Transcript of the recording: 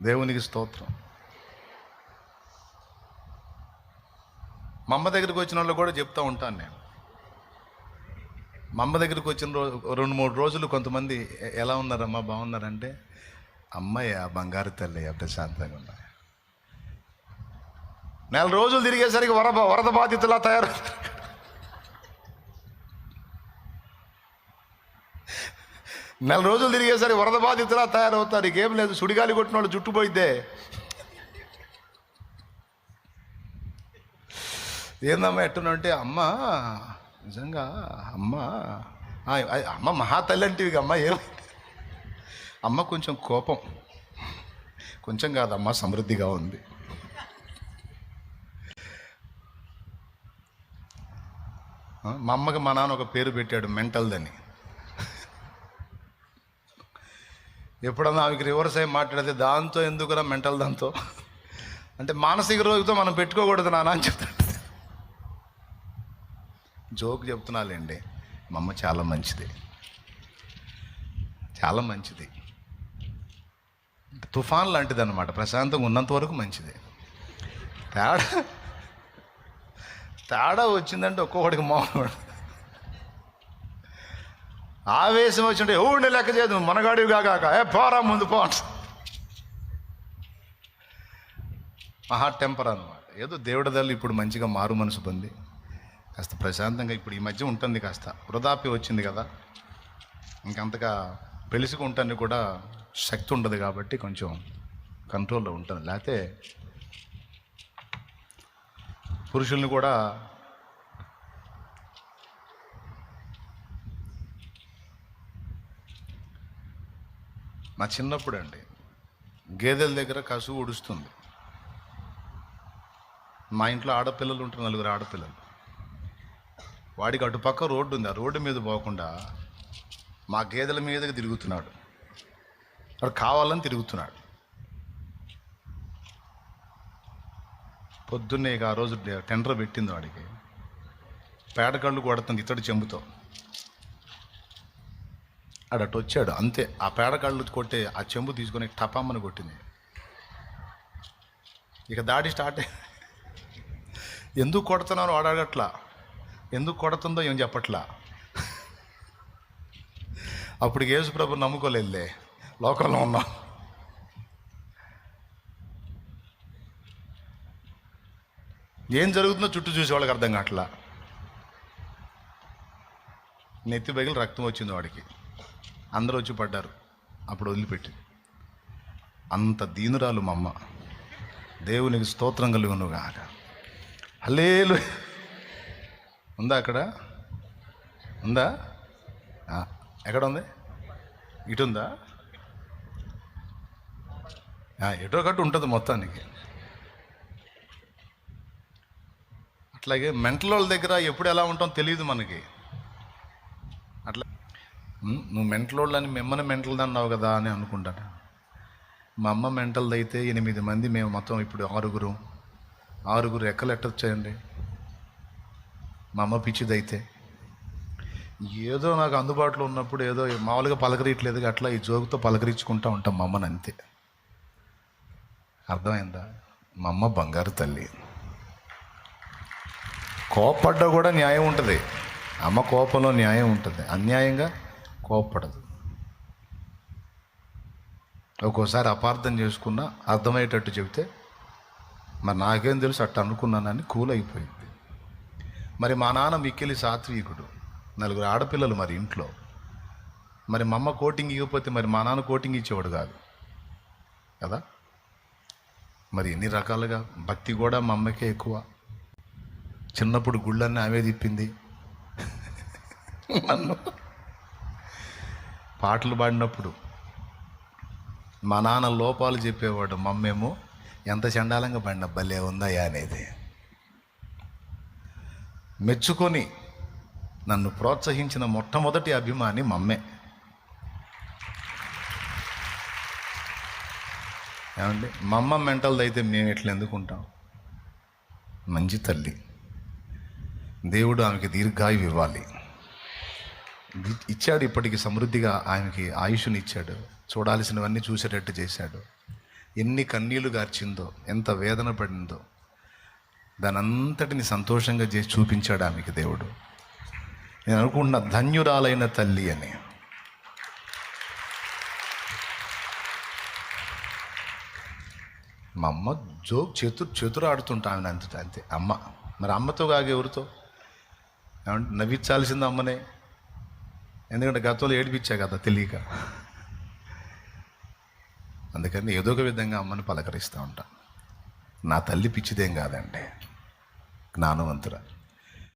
దేవునికి స్తోత్రం. మా అమ్మ దగ్గరికి వచ్చిన వాళ్ళు కూడా చెప్తూ ఉంటాను నేను. మా అమ్మ దగ్గరికి వచ్చిన రోజు రెండు మూడు రోజులు కొంతమంది ఎలా ఉన్నారమ్మా బాగున్నారంటే అమ్మాయి ఆ బంగారు తల్లి ప్రశాంతంగా ఉన్నాయి నెల రోజులు తిరిగేసరికి వరద వరద బాధితులా తయారు నెల రోజులు తిరిగేసరికి వరద బాధితులా తయారవుతారు. ఇంకేం లేదు సుడిగాలి కొట్టిన వాళ్ళు జుట్టు పోయిద్దే. ఏందమ్మా ఎట్టునంటే అమ్మ నిజంగా అమ్మ అమ్మ మహా తల్లి అంటే ఇక అమ్మ ఏం అమ్మ కొంచెం కోపం. కొంచెం కాదమ్మ సమృద్ధిగా ఉంది. మా అమ్మకి మా నాన్న ఒక పేరు పెట్టాడు మెంటల్దని. ఎప్పుడన్నా ఆమెకి రివర్స్ అయ్యి మాట్లాడితే దాంతో ఎందుకురా మెంటల్ దాంతో? అంటే మానసిక రోజుతో మనం పెట్టుకోకూడదు నాన్న అని చెప్తాడు. జోక్ చెప్తున్నాలేండి. మా అమ్మ చాలా మంచిది. చాలా మంచిది. తుఫాన్ లాంటిది అనమాట ప్రశాంతంగా ఉన్నంత వరకు మంచిది. తేడా తేడా వచ్చిందంటే ఒక్కొక్కడికి మౌనం ఆవేశం వచ్చింటే ఎవడిని లెక్క చేయదు? మనగాడివి కాక ఏ పోరా ముందు పో మహా టెంపర్ అనమాట ఏదో దేవుడి దల్లి ఇప్పుడు మంచిగా మారు మనసు పొంది. కాస్త ప్రశాంతంగా ఇప్పుడు ఈ మధ్య ఉంటుంది కాస్త. వృధాప్య వచ్చింది కదా. ఇంకంతగా పెలుసుకుంటానికి కూడా శక్తి ఉండదు కాబట్టి కొంచెం కంట్రోల్లో ఉంటుంది లేకపోతే పురుషుల్ని కూడా నా చిన్నప్పుడు అండి గేదెల దగ్గర కసువు ఉడుస్తుంది మా ఇంట్లో ఆడపిల్లలు ఉంటారు నలుగురు ఆడపిల్లలు. వాడికి అటుపక్క రోడ్డు ఉంది ఆ రోడ్డు మీద పోకుండా మా గేదెల మీదకి తిరుగుతున్నాడు. వాడు కావాలని తిరుగుతున్నాడు. పొద్దున్నే ఇక ఆ రోజు టెండర్ పెట్టింది వాడికి. పేడకళ్ళు కొడుతుంది ఇతడు చెంబుతో. ఆడు వచ్చాడు అంతే. ఆ పేడకాళ్ళు కొట్టే ఆ చెంబు తీసుకొని టపామ్మని కొట్టింది. ఇక దాడి స్టార్ట్ ఎందుకు కొడుతున్నాను వాడు అడగట్లా. ఎందుకు కొడుతుందో ఏం చెప్పట్లా. అప్పుడు యేసు ప్రభు నమ్ముకోలేదులే. లోకంలో ఉన్నా. ఏం జరుగుతుందో చుట్టూ చూసే వాళ్ళకి అర్థం కావట్లా. నెత్తి బగిలి రక్తం వచ్చింది వాడికి. అందరూ వచ్చి పడ్డారు. అప్పుడు వదిలిపెట్టి అంత దీనురాలు మా అమ్మ. దేవునికి స్తోత్రం కలిగి కాక హల్లేలు ఉందా అక్కడ? ఉందా? ఎక్కడ ఉంది? ఇటు ఉందా? ఎటో కట్టు ఉంటుంది మొత్తానికి. అట్లాగే మెంటల్ వాళ్ళ దగ్గర ఎప్పుడు ఎలా ఉంటాం తెలియదు మనకి. నువ్వు మెంటల్ వాళ్ళని మిమ్మల్ని మెంటల్ అన్నావు కదా అని అనుకుంటాను. మా అమ్మ మెంటల్ది అయితే ఎనిమిది మంది మేము మొత్తం ఇప్పుడు ఆరుగురు. ఆరుగురు ఎక్కలు ఎట్టొచ్చాయండి. మా అమ్మ పిచ్చిదైతే. ఏదో నాకు అందుబాటులో ఉన్నప్పుడు ఏదో మామూలుగా పలకరించలేదు అట్లా ఈ జోకుతో పలకరించుకుంటా ఉంటాం మా అమ్మని అంతే. అర్థమైందా? మా అమ్మ బంగారు తల్లి. కోపడ్డా కూడా న్యాయం ఉంటుంది. అమ్మ కోపంలో న్యాయం ఉంటుంది. అన్యాయంగా కోపపడదు. ఒక్కోసారి అపార్థం చేసుకున్నా అర్థమయ్యేటట్టు చెబితే మరి నాకేం తెలుసు అట్ట అనుకున్నానని కూల్ అయిపోయింది మరి మా నాన్న మిక్కిలి సాత్వికుడు నలుగురు ఆడపిల్లలు మరి ఇంట్లో. మరి మా అమ్మ కోటింగ్ ఇవ్వకపోతే మరి మా నాన్న కోటింగ్ ఇచ్చేవాడు కాదు. కదా? మరి ఎన్ని రకాలుగా? భక్తి కూడా మా అమ్మకే ఎక్కువ. చిన్నప్పుడు గుళ్ళన్నీ ఆమె తిప్పింది. నన్ను పాటలు పాడినప్పుడు మా నాన్న లోపాలు చెప్పేవాడు మమ్మేమో ఎంత చండాలంగా పడిన భలే ఉందయ్యా అనేది. మెచ్చుకొని నన్ను ప్రోత్సహించిన మొట్టమొదటి అభిమాని మమ్మే. ఏమండి? మా అమ్మ మెంటల్ది అయితే మేము ఎట్లా ఎందుకుంటాం మంచి తల్లి. దేవుడు ఆమెకి దీర్ఘాయువు ఇవ్వాలి. ఇచ్చాడు ఇప్పటికి సమృద్ధిగా ఆయనకి ఆయుష్ని ఇచ్చాడు. చూడాల్సినవన్నీ చూసేటట్టు చేశాడు. ఎన్ని కన్నీళ్ళు గార్చిందో ఎంత వేదన పడిందో దాని అంతటిని సంతోషంగా చేసి చూపించాడు ఆమెకి దేవుడు. నేను అనుకుంటున్న ధన్యురాలైన తల్లి అని. మా అమ్మ జోక్ చతురు చతురు ఆడుతుంటా ఆమె అంతే అంతే. అమ్మ మరి అమ్మతో కాగే ఎవరితో? ఏమంటే నవ్వించాల్సింది అమ్మనే. ఎందుకంటే గతంలో ఏడిపించా కదా తెలియక. అందుకని ఏదో ఒక విధంగా అమ్మని పలకరిస్తూ ఉంటా. నా తల్లి పిచ్చిదేం కాదండి. జ్ఞానవంతురా